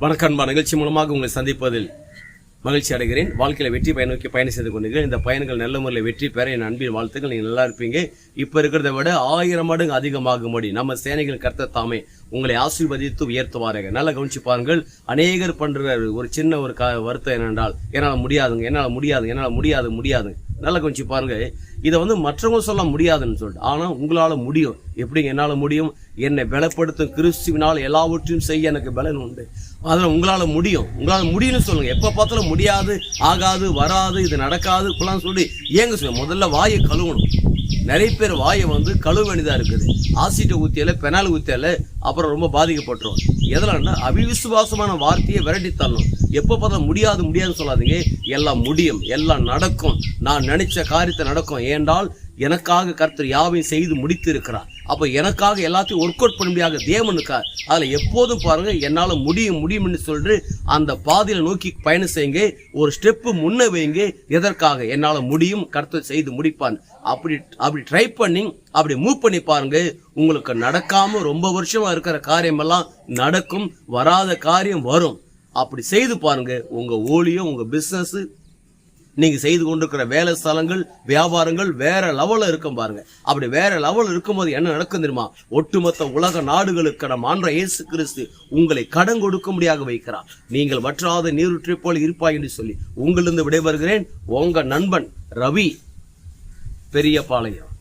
வணக்கம் அன்பா. நிகழ்ச்சி மூலமாக உங்களை சந்திப்பதில் மகிழ்ச்சி அடைகிறேன். வாழ்க்கையில் வெற்றி பயன் நோக்கி பயணம் செய்து கொண்டிருக்கிறேன் இந்த பயணங்கள் நல்ல முறையில் வெற்றி பெற என் அன்பின் வாழ்த்துக்கள். நீங்கள் நல்லா இருப்பீங்க. இப்போ இருக்கிறத விட ஆயிரம் மடங்கு அதிகமாகும்படி நம்ம சேனைகள் கர்த்தர் தாமே உங்களை ஆசீர்வதித்து உயர்த்துவாருங்க நல்லா கவனிச்சு பாருங்கள். அநேகர் பண்ணுற ஒரு சின்ன ஒரு க வருத்தம் என்னென்றால் என்னால் முடியாதுங்க என்னால் முடியாது என்னால் முடியாது முடியாது. நல்லா கொஞ்சம் பாருங்க. இதை வந்து மற்றவங்க சொல்ல முடியாதுன்னு சொல்லிட்டு ஆனால் உங்களால் முடியும். எப்படிங்க என்னால் முடியும்? என்னை பலப்படுத்தும் கிறிஸ்துவினால் எல்லாவற்றையும் செய்ய எனக்கு பலன் உண்டு. அதில் உங்களால் முடியும். உங்களால் முடியும்னு சொல்லுங்கள் எப்போ பார்த்தாலும் முடியாது ஆகாது வராது இது நடக்காது இப்பெல்லாம் சொல்லி ஏங்க சொல்லுங்கள் முதல்ல வாயை கழுவணும். நிறைய பேர் வாயை வந்து கழுவ வேண்டியதா இருக்குது. ஆசிட்டை ஊற்றியால பெனால் ஊற்றியால அப்புறம் ரொம்ப பாதிக்கப்பட்டுரும். எதனால்னா அவிவிசுவாசமான வார்த்தையை விரட்டி தள்ளணும் எப்போ பார்த்தாலும் முடியாது முடியாதுன்னு சொல்லாதீங்க. எல்லாம் முடியும் எல்லாம் நடக்கும். நான் நினைச்ச காரியத்தை நடக்கும். ஏண்டால் எனக்காக கர்த்தர் யாவையும் செய்து முடித்து இருக்கிறார் அப்போ எனக்காக எல்லாத்தையும் ஒர்க் அவுட் பண்ண முடியாத தேவனுக்கா அதில் எப்போதும் பாருங்கள் என்னால் முடியும் முடியும்னு சொல்லிட்டு அந்த பாதையில் நோக்கி பயணம் செய்யுங்க. ஒரு ஸ்டெப்பு முன்ன வைங்க எதற்காக? என்னால் முடியும் கர்த்தர் செய்து முடிப்பான் அப்படி அப்படி ட்ரை பண்ணி அப்படி மூவ் பண்ணி பாருங்க. உங்களுக்கு நடக்காமல் ரொம்ப வருஷமாக இருக்கிற காரியமெல்லாம் நடக்கும் வராத காரியம் வரும். அப்படி செய்து பாருங்க. உங்கள் ஊழியம் உங்கள் பிஸ்னஸ் நீங்கள் செய்து கொண்டிருக்கிற வேலை ஸ்தலங்கள் வியாபாரங்கள் வேற லெவலில் இருக்கும் பாருங்க. அப்படி வேற லெவலில் இருக்கும்போது என்ன நடக்கும் தெரியுமா? ஒட்டுமொத்த உலக நாடுகளுக்கு மான்ற ஆன்ற இயேசு கிறிஸ்து உங்களை கடன் கொடுக்கும்படியாக வைக்கிறார். நீங்கள் வற்றாத நீருற்றை போல் இருப்பாய் என்று சொல்லி உங்களிருந்து விடைபெறுகிறேன். உங்க நண்பன் ரவி பெரியபாளையம்.